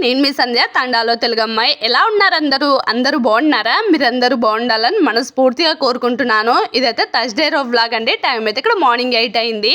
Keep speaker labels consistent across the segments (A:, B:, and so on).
A: నేను మీ సంధ్య తండాలో తెలుగు అమ్మాయి. ఎలా ఉన్నారు అందరూ? అందరూ బాగున్నారా? మీరందరూ బాగుండాలని మనస్ఫూర్తిగా కోరుకుంటున్నాను. ఇదైతే థర్స్డే రో వ్లాగ్ అండి. టైం అయితే ఇక్కడ మార్నింగ్ ఎయిట్ అయింది.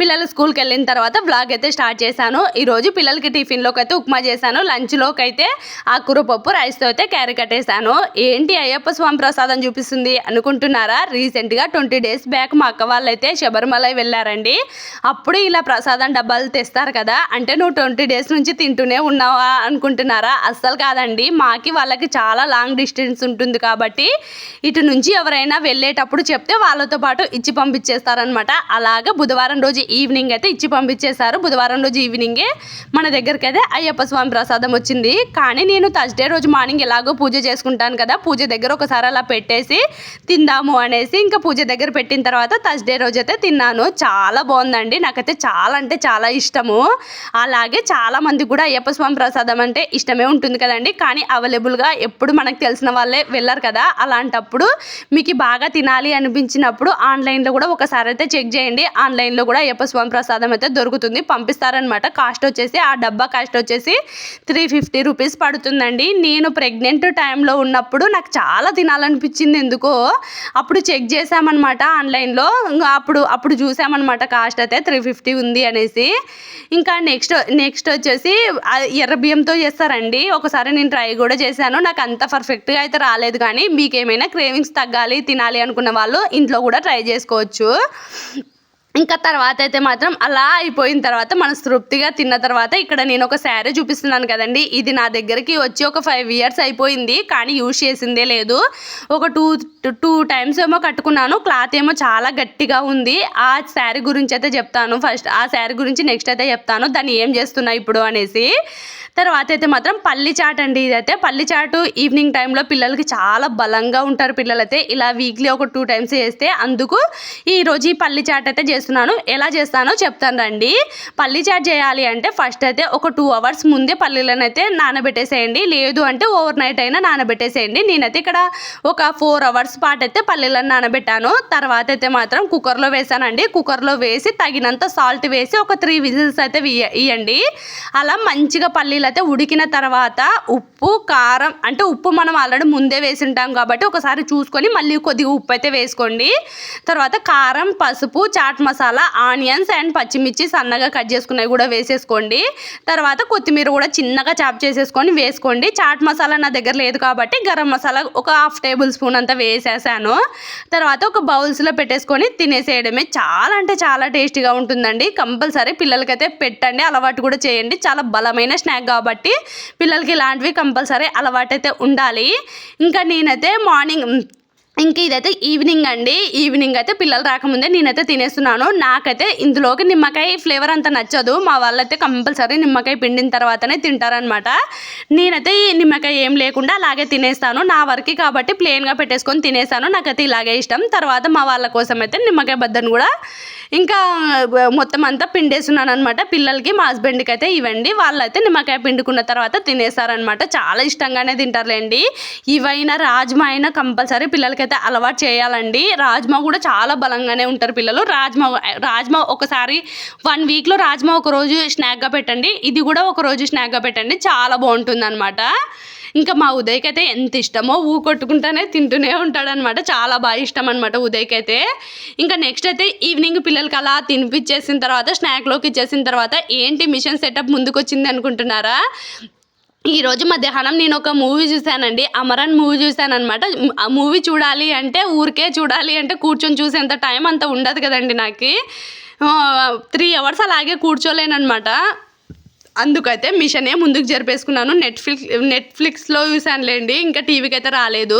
A: పిల్లలు స్కూల్కి వెళ్ళిన తర్వాత వ్లాగ్ అయితే స్టార్ట్ చేశాను. ఈరోజు పిల్లలకి టిఫిన్లోకి అయితే ఉప్మా చేశాను. లంచ్లోకి అయితే ఆకుకూర పప్పు రైస్తో అయితే క్యారీ కట్టేశాను. ఏంటి అయ్యప్ప స్వామి ప్రసాదం చూపిస్తుంది అనుకుంటున్నారా? రీసెంట్గా ట్వంటీ డేస్ బ్యాక్ మా అక్క వాళ్ళు అయితే శబరిమలై వెళ్ళారండి. అప్పుడు ఇలా ప్రసాదం డబ్బాలు తెస్తారు కదా? అంటే నువ్వు ట్వంటీ డేస్ నుంచి తింటూనే ఉన్నావా? అనుకుంటున్నారా? అస్సలు కాదండి. మాకి వాళ్ళకి చాలా లాంగ్ డిస్టెన్స్ ఉంటుంది కాబట్టి ఇటు నుంచి ఎవరైనా వెళ్ళేటప్పుడు చెప్తే వాళ్ళతో పాటు ఇచ్చి పంపించేస్తారనమాట అలాగే బుధవారం రోజు ఈవినింగ్ అయితే ఇచ్చి పంపించేశారు. బుధవారం రోజు ఈవినింగే మన దగ్గరికి అయితే అయ్యప్ప స్వామి ప్రసాదం వచ్చింది. కానీ నేను థర్స్డే రోజు మార్నింగ్ ఎలాగో పూజ చేసుకుంటాను కదా పూజ దగ్గర ఒకసారి అలా పెట్టేసి తిందాము అనేసి ఇంకా పూజ దగ్గర పెట్టిన తర్వాత థర్స్డే రోజు అయితే తిన్నాను. చాలా బాగుందండి. నాకైతే చాలా అంటే చాలా ఇష్టము. అలాగే చాలా మంది కూడా అయ్యప్ప స్వామి ప్రసాదం అంటే ఇష్టమే ఉంటుంది కదండి. కానీ అవైలబుల్గా ఎప్పుడు మనకు తెలిసిన వాళ్ళే వెళ్ళారు కదా. అలాంటప్పుడు మీకు బాగా తినాలి అనిపించినప్పుడు ఆన్లైన్లో కూడా ఒకసారి అయితే చెక్ చేయండి. ఆన్లైన్లో కూడా అయ్యప్ప స్వామి ప్రసాదం అయితే దొరుకుతుంది. పంపిస్తారనమాట కాస్ట్ వచ్చేసి ఆ డబ్బా కాస్ట్ వచ్చేసి త్రీ ఫిఫ్టీ రూపీస్ పడుతుందండి. నేను ప్రెగ్నెంట్ టైంలో ఉన్నప్పుడు నాకు చాలా తినాలనిపించింది ఎందుకో అప్పుడు చెక్ చేసామన్నమాట ఆన్లైన్లో. అప్పుడు అప్పుడు చూసామన్నమాట కాస్ట్ అయితే త్రీ ఫిఫ్టీ ఉంది అనేసి. ఇంకా నెక్స్ట్ నెక్స్ట్ వచ్చేసి ఆ ఎర్ర బియ్యంతో చేస్తారండి. ఒకసారి నేను ట్రై కూడా చేశాను. నాకు అంత పర్ఫెక్ట్గా అయితే రాలేదు కానీ మీకు ఏమైనా క్రేవింగ్స్ తగ్గాలి తినాలి అనుకున్న వాళ్ళు ఇంట్లో కూడా ట్రై చేసుకోవచ్చు. ఇంకా తర్వాత అయితే మాత్రం అలా అయిపోయిన తర్వాత మనం తృప్తిగా తిన్న తర్వాత ఇక్కడ నేను ఒక శారీ చూపిస్తున్నాను కదండి. ఇది నా దగ్గరికి వచ్చి ఒక ఫైవ్ ఇయర్స్ అయిపోయింది. కానీ యూజ్ చేసిందే లేదు. ఒక టూ టూ టైమ్స్ ఏమో కట్టుకున్నాను. క్లాత్ ఏమో చాలా గట్టిగా ఉంది. ఆ శారీ గురించి అయితే చెప్తాను. ఫస్ట్ ఆ శారీ గురించి నెక్స్ట్ అయితే చెప్తాను. దాన్ని ఏం చేస్తున్నా ఇప్పుడు అనేసి. తర్వాత అయితే మాత్రం పల్లి చాట్ అండి ఇదైతే. పల్లి చాటు ఈవినింగ్ టైంలో పిల్లలకి చాలా బలంగా ఉంటారు పిల్లలైతే. ఇలా వీక్లీ ఒక టూ టైమ్స్ చేస్తే అందుకు ఈరోజు ఈ పల్లి చాట్ అయితే చేస్తున్నాను. ఎలా చేస్తానో చెప్తాను రండి. పల్లి చాట్ చేయాలి అంటే ఫస్ట్ అయితే ఒక టూ అవర్స్ ముందే పల్లీలను అయితే నానబెట్టేసేయండి. లేదు అంటే ఓవర్ నైట్ అయినా నానబెట్టేసేయండి. నేనైతే ఇక్కడ ఒక ఫోర్ అవర్స్ పాటు అయితే పల్లీలను నానబెట్టాను. తర్వాత అయితే మాత్రం కుక్కర్లో వేసానండి. కుక్కర్లో వేసి తగినంత సాల్ట్ వేసి ఒక త్రీ విజిల్స్ అయితే వేయ- ఇయ్యండి. అలా మంచిగా పల్లీలు అయితే ఉడికిన తర్వాత ఉప్పు కారం అంటే ఉప్పు మనం ఆల్రెడీ ముందే వేసి ఉంటాం కాబట్టి ఒకసారి చూసుకొని మళ్ళీ కొద్దిగా ఉప్పు అయితే వేసుకోండి. తర్వాత కారం పసుపు చాట్ మసాలా ఆనియన్స్ అండ్ పచ్చిమిర్చి సన్నగా కట్ చేసుకున్నవి కూడా వేసేసుకోండి. తర్వాత కొత్తిమీర కూడా చిన్నగా చాప్ చేసేసుకొని వేసుకోండి. చాట్ మసాలా నా దగ్గర లేదు కాబట్టి గరం మసాలా ఒక హాఫ్ టేబుల్ స్పూన్ అంతా వేసేసాను. తర్వాత ఒక బౌల్స్లో పెట్టేసుకొని తినేసేయడమే చాలా అంటే చాలా టేస్టీగా ఉంటుందండి. కంపల్సరీ పిల్లలకైతే పెట్టండి అలవాటు కూడా చేయండి. చాలా బలమైన స్నాక్ కాబట్టి పిల్లలకి ఇలాంటివి కంపల్సరీ అలవాటైతే ఉండాలి. ఇంకా నేనైతే మార్నింగ్ ఇంక ఇదైతే ఈవినింగ్ అండి. ఈవినింగ్ అయితే పిల్లలు రాకముందే నేనైతే తినేస్తున్నాను. నాకైతే ఇందులోకి నిమ్మకాయ ఫ్లేవర్ అంత నచ్చదు. మా వాళ్ళైతే కంపల్సరీ నిమ్మకాయ పిండిన తర్వాతనే తింటారనమాట నేనైతే ఈ నిమ్మకాయ ఏం లేకుండా అలాగే తినేస్తాను. నా వరకు కాబట్టి ప్లెయిన్గా పెట్టేసుకొని తినేస్తాను. నాకైతే ఇలాగే ఇష్టం. తర్వాత మా వాళ్ళ కోసం అయితే నిమ్మకాయ బద్దను కూడా ఇంకా మొత్తం అంతా పిండేస్తున్నాను అనమాట పిల్లలకి మా హస్బెండ్కి అయితే ఇవ్వండి. వాళ్ళైతే నిమ్మకాయ పిండుకున్న తర్వాత తినేస్తారనమాట చాలా ఇష్టంగానే తింటారులేండి. ఇవైనా రాజ్మా అయినా కంపల్సరీ పిల్లలకైతే అలవాటు చేయాలండి. రాజ్మా కూడా చాలా బలంగానే ఉంటారు పిల్లలు. రాజ్మా రాజ్మా ఒకసారి వన్ వీక్లో రాజ్మా ఒకరోజు స్నాక్గా పెట్టండి. ఇది కూడా ఒక రోజు స్నాక్గా పెట్టండి. చాలా బాగుంటుంది అనమాట ఇంకా మా ఉదయ్కి అయితే ఎంత ఇష్టమో ఊ కొట్టుకుంటానే తింటూనే ఉంటాడనమాట చాలా బాగా ఇష్టం అనమాట ఉదయ్కి అయితే ఇంకా నెక్స్ట్ అయితే ఈవినింగ్ పిల్లలకి అలా తినిపించేసిన తర్వాత స్నాక్లోకి ఇచ్చేసిన తర్వాత ఏంటి మిషన్ సెటప్ ముందుకు వచ్చింది అనుకుంటున్నారా ఈరోజు మధ్యాహ్నం నేను ఒక మూవీ చూశానండి. అమరన్ మూవీ చూశాను అనమాట ఆ మూవీ చూడాలి అంటే ఊరికే చూడాలి అంటే కూర్చొని చూసేంత టైం అంత ఉండదు కదండి నాకు. త్రీ అవర్స్ అలాగే కూర్చోలేనమాట అందుకైతే మిషనే ముందుకు జరిపేసుకున్నాను. నెట్ఫ్లిక్స్ నెట్ఫ్లిక్స్లో చూసానులేండి ఇంకా టీవీకి అయితే రాలేదు.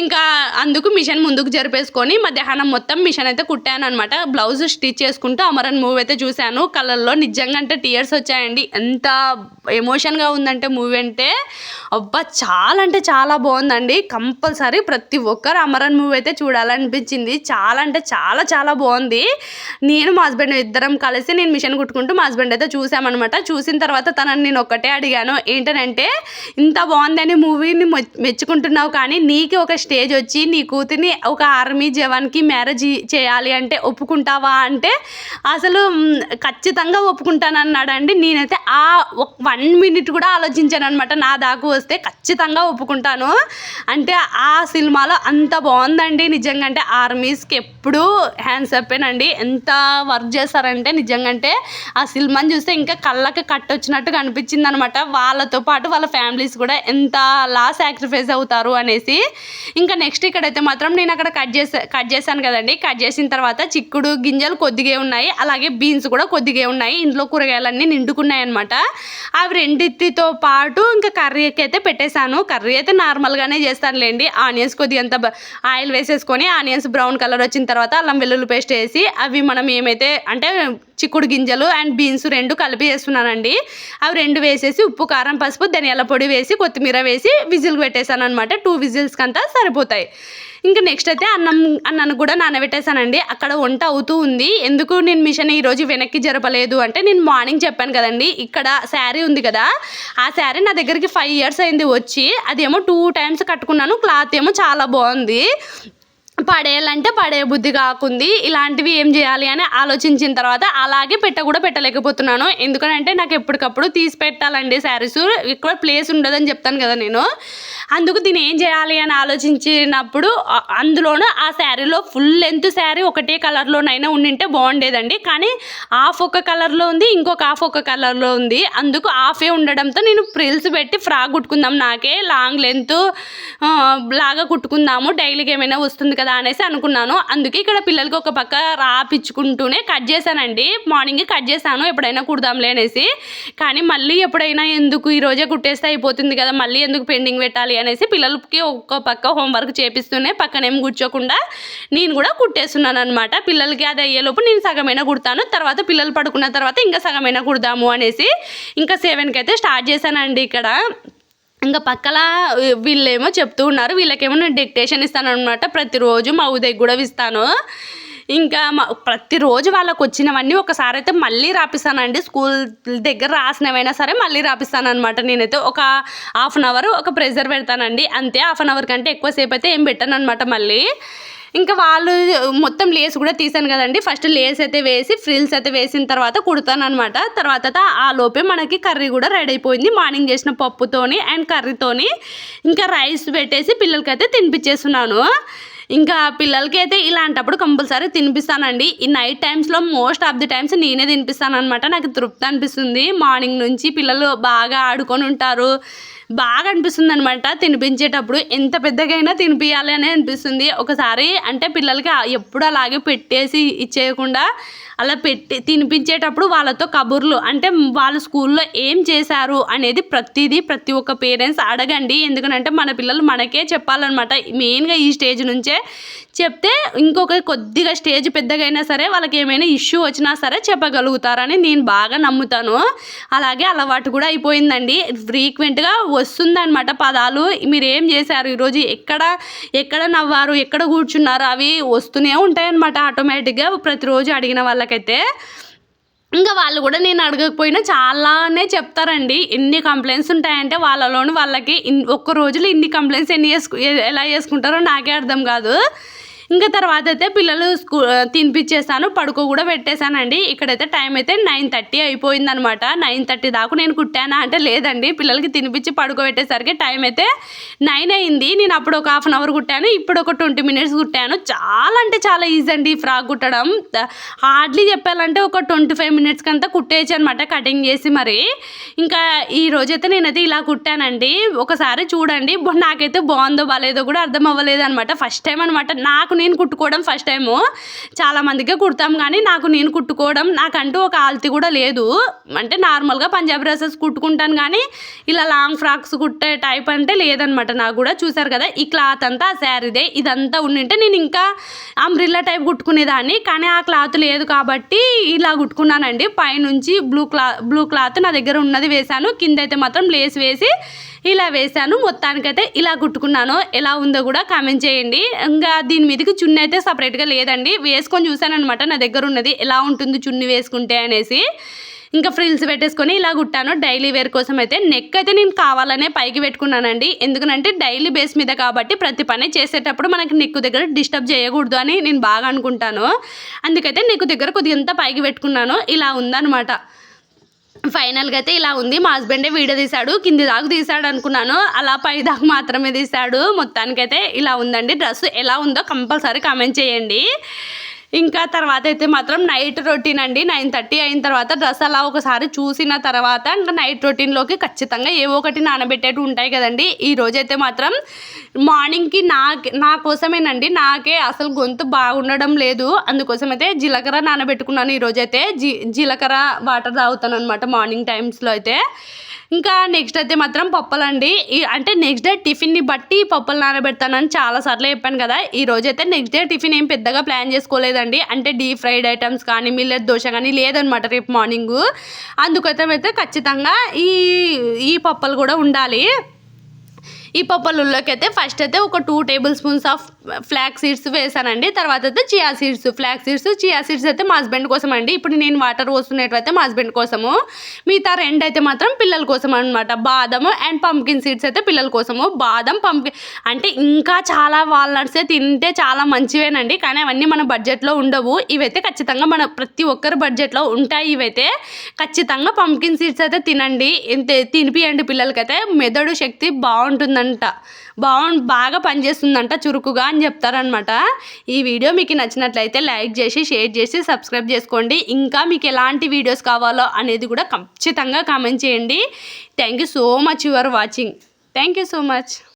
A: ఇంకా అందుకు మిషన్ ముందుకు జరిపేసుకొని మధ్యాహ్నం మొత్తం మిషన్ అయితే కుట్టాను అనమాట బ్లౌజ్ స్టిచ్ చేసుకుంటూ అమరన్ మూవీ అయితే చూశాను. కలర్లో నిజంగా అంటే టీయర్స్ వచ్చాయండి. ఎంత ఎమోషన్గా ఉందంటే మూవీ అంటే అబ్బా చాలా అంటే చాలా బాగుందండి. కంపల్సరీ ప్రతి ఒక్కరు అమరన్ మూవీ అయితే చూడాలనిపించింది. చాలా అంటే చాలా చాలా బాగుంది. నేను మా హస్బెండ్ ఇద్దరం కలిసి నేను మిషన్ కుట్టుకుంటూ మా హస్బెండ్ అయితే చూసామన్నమాట చూసి చూసిన తర్వాత తనని నేను ఒక్కటే అడిగాను ఏంటనంటే ఇంత బాగుందని మూవీని మెచ్చుకుంటున్నావు కానీ నీకు ఒక స్టేజ్ వచ్చి నీ కూతుర్ని ఒక ఆర్మీ జవాన్కి మ్యారేజ్ చేయాలి అంటే ఒప్పుకుంటావా? అంటే అసలు ఖచ్చితంగా ఖచ్చితంగా ఒప్పుకుంటానన్నాడండి. నేనైతే ఆ వన్ మినిట్ కూడా ఆలోచించాను అనమాట నా దాకు వస్తే ఖచ్చితంగా ఒప్పుకుంటాను. అంటే ఆ సినిమాలో అంత బాగుందండి నిజంగా అంటే ఆర్మీస్కి ఎప్పుడూ హ్యాండ్స్ అప్పేనండి. ఎంత వర్క్ చేస్తారంటే నిజంగా అంటే ఆ సినిమాని చూస్తే ఇంకా కళ్ళకి కట్ కట్టొచ్చినట్టుగా కనిపించింది అనమాట వాళ్ళతో పాటు వాళ్ళ ఫ్యామిలీస్ కూడా ఎంత లా సాక్రిఫైస్ అవుతారు అనేసి. ఇంకా నెక్స్ట్ ఇక్కడైతే మాత్రం నేను అక్కడ కట్ చేసా కట్ చేశాను కదండి. కట్ చేసిన తర్వాత చిక్కుడు గింజలు కొద్దిగా ఉన్నాయి. అలాగే బీన్స్ కూడా కొద్దిగా ఉన్నాయి. ఇంట్లో కూరగాయలన్నీ నిండుకున్నాయి అనమాట అవి రెండింటితో పాటు ఇంకా కర్రీకి అయితే పెట్టేశాను. కర్రీ అయితే నార్మల్గానే చేస్తానులేండి. ఆనియన్స్ కొద్దిగా అంత ఆయిల్ వేసేసుకొని ఆనియన్స్ బ్రౌన్ కలర్ వచ్చిన తర్వాత అల్లం వెల్లుల్లి పేస్ట్ వేసి అవి మనం ఏమైతే అంటే చిక్కుడు గింజలు అండ్ బీన్స్ రెండు కలిపి వేస్తున్నానండి. అవి రెండు వేసేసి ఉప్పు కారం పసుపు ధనియాల పొడి వేసి కొత్తిమీర వేసి విజిల్ పెట్టేశాను అనమాట టూ విజిల్స్కి అంతా సరిపోతాయి. ఇంకా నెక్స్ట్ అయితే అన్నం అన్నాన్ని కూడా నానబెట్టేశానండి. అక్కడ వంట అవుతూ ఉంది. ఎందుకు నేను మిషన్ ఈరోజు వెనక్కి జరపలేదు అంటే నేను మార్నింగ్ చెప్పాను కదండి. ఇక్కడ శారీ ఉంది కదా. ఆ శారీ నా దగ్గరికి ఫైవ్ ఇయర్స్ అయింది వచ్చి అదేమో టూ టైమ్స్ కట్టుకున్నాను. క్లాత్ ఏమో చాలా బాగుంది. పడేయాలంటే పడే బుద్ధి కాకుంది. ఇలాంటివి ఏం చేయాలి అని ఆలోచించిన తర్వాత అలాగే పెట్ట కూడా పెట్టలేకపోతున్నాను. ఎందుకంటే నాకు ఎప్పటికప్పుడు తీసి పెట్టాలండి శారీస్. ఇక్కడ ప్లేస్ ఉండదని చెప్తాను కదా నేను. అందుకు దీని ఏం చేయాలి అని ఆలోచించినప్పుడు అందులోనూ ఆ శారీలో ఫుల్ లెంత్ శారీ ఒకటే కలర్లోనైనా ఉండింటే బాగుండేదండి. కానీ హాఫ్ ఒక కలర్లో ఉంది ఇంకొక హాఫ్ ఒక కలర్లో ఉంది. అందుకు హాఫే ఉండడంతో నేను ప్రిల్స్ పెట్టి ఫ్రాక్ కుట్టుకుందాం. నాకే లాంగ్ లెంత్ లాగా కుట్టుకుందాము. డైలీకి ఏమైనా వస్తుంది కదా అనేసి అనుకున్నాను. అందుకే ఇక్కడ పిల్లలకి ఒక పక్క రాపిచ్చుకుంటూనే కట్ చేశానండి. మార్నింగ్ కట్ చేశాను ఎప్పుడైనా కుడదాంలే అనేసి. కానీ మళ్ళీ ఎప్పుడైనా ఎందుకు ఈరోజే కుట్టేస్తే అయిపోతుంది కదా మళ్ళీ ఎందుకు పెండింగ్ పెట్టాలి అనేసి పిల్లలకి ఒక్క పక్క హోంవర్క్ చేపిస్తూనే పక్కనేం కూర్చోకుండా నేను కూడా కుట్టేస్తున్నాను అనమాట పిల్లలకి అది అయ్యేలోపు నేను సగమైనా కుడతాను తర్వాత పిల్లలు పడుకున్న తర్వాత ఇంకా సగమైనా కుడదాము అనేసి ఇంకా సెవెన్కి అయితే స్టార్ట్ చేశానండి ఇక్కడ. ఇంకా పక్కల వీళ్ళేమో చెప్తూ ఉన్నారు వీళ్ళకేమో నేను డిక్టేషన్ ఇస్తానమాట ప్రతిరోజు మా ఉదయ్ కూడా ఇస్తాను. ఇంకా మా ప్రతిరోజు వాళ్ళకు వచ్చినవన్నీ ఒకసారి అయితే మళ్ళీ రాపిస్తానండి. స్కూల్ దగ్గర రాసినవైనా సరే మళ్ళీ రాపిస్తాను అనమాట నేనైతే ఒక హాఫ్ అన్ అవర్ ఒక ప్రెజర్ పెడతానండి. అంతే హాఫ్ అన్ అవర్ కంటే ఎక్కువసేపు అయితే ఏం పెట్టాను అనమాట మళ్ళీ. ఇంకా వాళ్ళు మొత్తం లేస్ కూడా తీసాను కదండి. ఫస్ట్ లేస్ అయితే వేసి ఫ్రిల్స్ అయితే వేసిన తర్వాత కుడతాను అనమాట తర్వాత ఆ లోపే మనకి కర్రీ కూడా రెడీ అయిపోయింది. మార్నింగ్ చేసిన పప్పుతోని అండ్ కర్రీతోని ఇంకా రైస్ పెట్టేసి పిల్లలకైతే తినిపించేస్తున్నాను ఇంకా పిల్లలకి అయితే ఇలాంటప్పుడు కంపల్సరీ తినిపిస్తానండి. ఈ నైట్ టైమ్స్లో మోస్ట్ ఆఫ్ ది టైమ్స్ నేనే తినిపిస్తాను అనమాట నాకు తృప్తి అనిపిస్తుంది. మార్నింగ్ నుంచి పిల్లలు బాగా ఆడుకొని ఉంటారు. బాగా అనిపిస్తుంది అనమాట తినిపించేటప్పుడు ఎంత పెద్దగైనా తినిపించాలి అని అనిపిస్తుంది. ఒకసారి అంటే పిల్లలకి ఎప్పుడు అలాగే పెట్టేసి ఇచ్చేయకుండా అలా పెట్టి తినిపించేటప్పుడు వాళ్ళతో కబుర్లు అంటే వాళ్ళు స్కూల్లో ఏం చేశారు అనేది ప్రతిదీ ప్రతి ఒక్క పేరెంట్స్ అడగండి. ఎందుకంటే మన పిల్లలు మనకే చెప్పాలన్నమాట. మెయిన్గా ఈ స్టేజ్ నుంచే చెప్తే ఇంకొక కొద్దిగా స్టేజ్ పెద్దగైనా సరే వాళ్ళకి ఏమైనా ఇష్యూ వచ్చినా సరే చెప్పగలుగుతారని నేను బాగా నమ్ముతాను. అలాగే అలవాటు కూడా అయిపోయిందండి. ఫ్రీక్వెంట్గా వస్తుందన్నమాట పదాలు. మీరు ఏం చేశారు? ఈరోజు ఎక్కడ ఎక్కడ నవ్వారు? ఎక్కడ కూర్చున్నారు? అవి వస్తూనే ఉంటాయన్నమాట ఆటోమేటిక్గా ప్రతిరోజు అడిగిన వాళ్ళకైతే. ఇంకా వాళ్ళు కూడా నేను అడగకపోయినా చాలానే చెప్తారండి. ఎన్ని కంప్లైంట్స్ ఉంటాయంటే వాళ్ళలోని వాళ్ళకి ఇన్ ఒక్క రోజులో ఇన్ని కంప్లైంట్స్ ఎన్ని చేసుకు ఎలా చేసుకుంటారో నాకే అర్థం కాదు. ఇంకా తర్వాత అయితే పిల్లలు స్కూ తినిపించేసాను పడుకో కూడా పెట్టేశానండి. ఇక్కడైతే టైం అయితే నైన్ థర్టీ అయిపోయింది అనమాట నైన్ థర్టీ దాకా నేను కుట్టానా అంటే లేదండి. పిల్లలకి తినిపించి పడుకోబెట్టేసరికి టైం అయితే నైన్ అయింది. నేను అప్పుడు ఒక హాఫ్ అన్ అవర్ కుట్టాను. ఇప్పుడు ఒక ట్వంటీ మినిట్స్ కుట్టాను. చాలా అంటే చాలా ఈజీ అండి ఈ ఫ్రాక్ కుట్టడం. హార్డ్లీ చెప్పాలంటే ఒక ట్వంటీ ఫైవ్ మినిట్స్కి అంతా కుట్టేయచ్చు అనమాట కటింగ్ చేసి మరి. ఇంకా ఈ రోజైతే నేనైతే ఇలా కుట్టానండి. ఒకసారి చూడండి. నాకైతే బాగుందో బాగాలేదో కూడా అర్థం అవ్వలేదు అనమాట ఫస్ట్ టైం అనమాట. నాకు నేను కుట్టుకోవడం ఫస్ట్ టైము చాలా మందికే కుడతాం కానీ నాకు నేను కుట్టుకోవడం నాకంటూ ఒక ఆల్తి కూడా లేదు. అంటే నార్మల్గా పంజాబీ డ్రెస్సెస్ కుట్టుకుంటాను కానీ ఇలా లాంగ్ ఫ్రాక్స్ కుట్టే టైప్ అంటే లేదనమాట నాకు కూడా. చూసారు కదా ఈ క్లాత్ అంతా ఆ శారీదే. ఇదంతా ఉండింటే నేను ఇంకా అంబ్రిల్లా టైప్ కుట్టుకునేదాన్ని. కానీ ఆ క్లాత్ లేదు కాబట్టి ఇలా కుట్టుకున్నానండి. పైనుంచి బ్లూ క్లా బ్లూ క్లాత్ నా దగ్గర ఉన్నది వేశాను. కింద అయితే మాత్రం లేస్ వేసి ఇలా వేశాను. మొత్తానికైతే ఇలా కుట్టుకున్నాను. ఎలా ఉందో కూడా కామెంట్ చేయండి. ఇంకా దీని మీదకి చున్నీ అయితే సపరేట్గా లేదండి. వేసుకొని చూశాను అనమాట నా దగ్గర ఉన్నది ఎలా ఉంటుంది చున్నీ వేసుకుంటే అనేసి. ఇంకా ఫ్రిల్స్ పెట్టేసుకొని ఇలా కుట్టాను. డైలీ వేర్ కోసం అయితే నెక్ అయితే నేను కావాలనే పైకి పెట్టుకున్నానండి. ఎందుకంటే డైలీ బేస్ మీద కాబట్టి ప్రతి పని చేసేటప్పుడు మనకి నెక్ దగ్గర డిస్టర్బ్ చేయకూడదు అని నేను బాగా అనుకుంటాను. అందుకైతే నెక్ దగ్గర కొద్దిగా పైకి పెట్టుకున్నాను. ఇలా ఉందన్నమాట. ఫైనల్గా అయితే ఇలా ఉంది. మా హస్బెండే వీడియో తీశాడు కింది దాకా తీశాడు అనుకున్నాను. అలా పై దాకా మాత్రమే తీశాడు. మొత్తానికైతే ఇలా ఉందండి. డ్రెస్ ఎలా ఉందో కంపల్సరీ కామెంట్ చేయండి. ఇంకా తర్వాత అయితే మాత్రం నైట్ రొటీన్ అండి. నైన్ థర్టీ అయిన తర్వాత డ్రెస్ అలా ఒకసారి చూసిన తర్వాత ఇంకా నైట్ రొటీన్లోకి ఖచ్చితంగా ఏవో ఒకటి నానబెట్టేవి ఉంటాయి కదండి. ఈ రోజైతే మాత్రం మార్నింగ్కి నా నా కోసమేనండి. నాకే అసలు గొంతు బాగుండడం లేదు. అందుకోసం అయితే జీలకర్ర నానబెట్టుకున్నాను. ఈరోజైతే జీ జీలకర్ర వాటర్ తాగుతాను అనమాట మార్నింగ్ టైమ్స్లో అయితే. ఇంకా నెక్స్ట్ అయితే మాత్రం పప్పలండి. ఈ- అంటే నెక్స్ట్ డే టిఫిన్ని బట్టి పప్పులు నానబెడతానని చాలాసార్లు చెప్పాను కదా. ఈ రోజైతే నెక్స్ట్ డే టిఫిన్ ఏం పెద్దగా ప్లాన్ చేసుకోలేదు లేదండి. అంటే డీప్ ఫ్రైడ్ ఐటమ్స్ కానీ మిల్లెట్ దోశ కానీ లేదనమాట రేపు మార్నింగ్. అందుకైతే అయితే ఖచ్చితంగా ఈ ఈ పప్పులు కూడా ఉండాలి. ఈ పప్పులలోకి అయితే ఫస్ట్ అయితే ఒక two tablespoons of flax seeds వేసానండి. తర్వాత అయితే chia seeds flax seeds chia seeds అయితే మా హస్బెండ్ కోసం అండి ఇప్పుడు నేను వాటర్ పోస్తున్నట్లయితే మా హస్బెండ్ కోసము. మిగతా రెండు అయితే మాత్రం పిల్లల కోసం అనమాట బాదము అండ్ పంకిన్ సీడ్స్ అయితే పిల్లల కోసము. బాదం పంకిన్ అంటే ఇంకా చాలా వాల్నట్స్ తింటే చాలా మంచివేనండి. కానీ అవన్నీ మన బడ్జెట్లో ఉండవు. ఇవైతే ఖచ్చితంగా మన ప్రతి ఒక్కరు బడ్జెట్లో ఉంటాయి ఇవైతే. ఖచ్చితంగా పంకిన్ సీడ్స్ అయితే తినండి. ఎంత తినిపియండి పిల్లలకైతే. మెదడు శక్తి బాగుంటుందంట. బాగుంది బాగా పనిచేస్తుందంట చురుకుగా అని చెప్తారనమాట ఈ వీడియో మీకు నచ్చినట్లయితే లైక్ చేసి షేర్ చేసి సబ్స్క్రైబ్ చేసుకోండి. ఇంకా మీకు ఎలాంటి వీడియోస్ కావాలో అనేది కూడా ఖచ్చితంగా కామెంట్ చేయండి. Thank you so much your watching. Thank you so much.